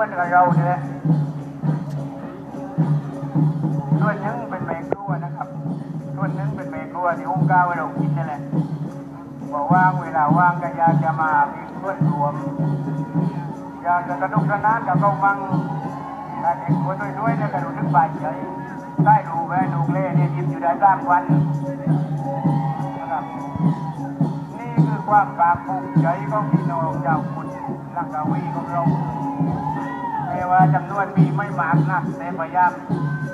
มือนกับเราเนี่ยส่วนนึงเป็นแมงกลัวนะครับ ส่วนนึงเป็นแมงกลัวที่องค์ก้าวให้เรากินนั่นแหละบอกว่างเวลาว่างก็อยากจะมามีเพื่อนรวมอยากจะสนุกสนานกับเขามั่งการเด็กคนด้วยๆเนี่ยกระดูกนึกบาดใจได้ดูแม่ดูเล่เนี่ยยิ้มอยู่ได้สามวันนะครับนี่คือความภาคภูมิใจของพี่น้องเจ้าคุณลังกาวีของเรา แม้ว่าจำนวนมีไม่มากนักแต่พยายาม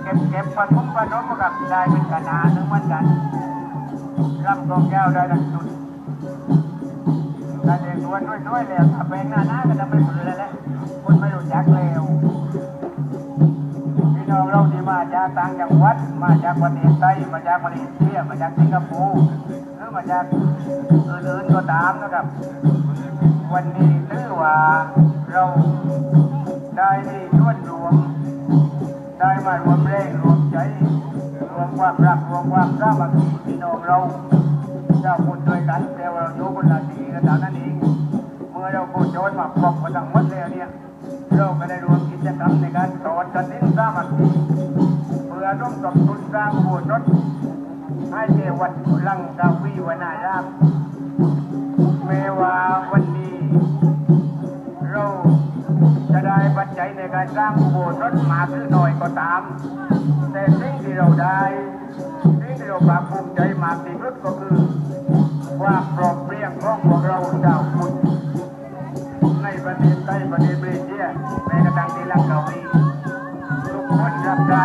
เก็บเก็บผสมผสมกับได้เป็นขนาดนึงเหมือนกันรำกองยาวได้ดังสุดการเด็กวนด้วยๆแล้วถ้าเป็นหน้าหน้าก็จะไม่เหมือนเลยแหละคนไม่รู้จักแล้วพี่น้องเราที่มาจากต่างจังหวัด มาจากประเทศไทยมาจากประเทศเซียมาจากสิงคโปร์หรือมาจากอื่นๆก็ตามนะครับ วันนี้ถือว่าเรา ได้มีส่วนรวม ได้มารวมแรงรวมใจรวมความรักรวมความสามัคคีพี่น้องเราเจ้าคนด้วยกันแต่ว่าเราอยู่คนละทีกันเท่านั้นเองเมื่อเราโคจรมาพบกันทั้งหมดแล้วเนี่ยเราก็ได้รวมกิจกรรมในการสอนกันนิ้นสามัคคีเพื่อร่วมกับทุนสร้างโบสถ์รถให้เจวัดลังกาวีวนารามแม้ว่าวันนี้ ได้ปัจจัยในการสร้างโบสถ์รถมาขึ้นหน่อยก็ตาม แต่สิ่งที่เราได้สิ่งที่เราภาคภูมิใจมากที่สุดก็คือความปลอบเปลี่ยงของพวกเราเจ้าคุณในประเทศไทยประเทศเบลเยียแม้กระดังที่ลังเกาหลีทุกคนรับได้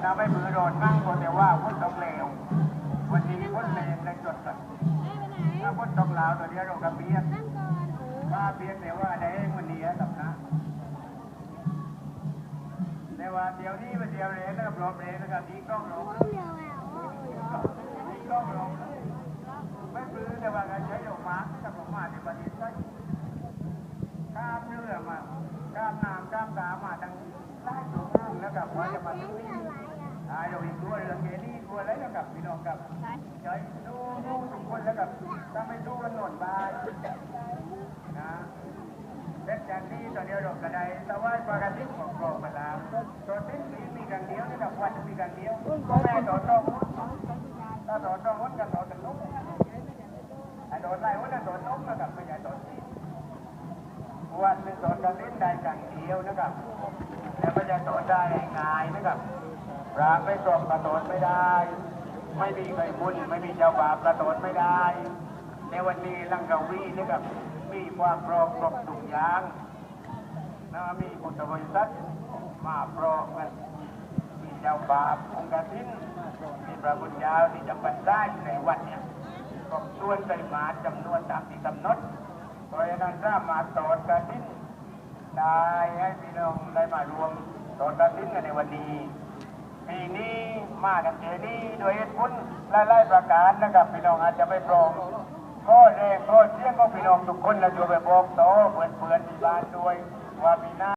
เอนะไม่มือโดนมั่งก็แต่ว่าพ้นตกเลววันนี้พ้นเลวในจดกันถ้าพ้นตกลาวตัวเดียวเรากระเบียดมาเพียงแต่ว่าได้มันดีครับนะแต่ว่าเดี๋ยวนี้มันเดียวเลยนะครับรอบเลยนะครับที่กล้องลงมีกล้องลงไม่ปลื้มแต่ว่าการใช้ดอกไม้กับดอกไม้ในประเทศไทยข้ามเรือมาข้ามน้ำข้ามตามาทั้งไล่ตัวเองแล้วกับว่าจะมาที่นี่ อ่าเดี๋ยวอีกตัวเรื่องเกลี่ตัวอะไรนะครับพี่น้องกับใจดูดูทุกคนแล้วกับถ้าไม่ดูกันหน่นบายนะเล็กจากนี้ตอนเดียวดอกระไดแต่ว่าปกติของกรอบมาแล้วตัวติ้มีมีกันเดียวนี่กับวันมีกันเดียวก็แม่ต่อต้องถ้าต่อต้องวัดกันต่อกันลุกไอ้โดนไล่วัดกันต่อต้องนะครับไม่ใช่ต่อตีวันหนึ่งต่อกันติ้นได้กันเดียวนะครับแล้วไม่ใช่ต่อได้ง่ายนะครับ รางไม่กรอบกระโดดไม่ได้ ไม่มีใครบุญไม่มีเจ้าบาปกระโดดไม่ได้ ในวันนี้ลังกาวีนะครับมีความพร้อมครบทุกอย่างนะมีพุทธบริษัทมาพร้อมกันมีเจ้าบาปองค์กฐินมีพระบุญญาที่จะบรรได้ในวันเนี้ยครบถ้วนใส่มาจำนวนตามที่กำหนดเพราะฉะนั้นสามารถตอดกฐินได้ให้พี่น้องได้มารวมตอดกฐินกันในวันนี้ ปีนี้มากันเจนี้โดยเหตุผลหลายๆประการนะครับพี่น้องอาจจะไม่ปรองก็แรงก็เสียงก็พี่น้องทุกคนเราอยู่ไปบอกโตอเพื่อนๆที่บ้านด้วยว่ามีหน้า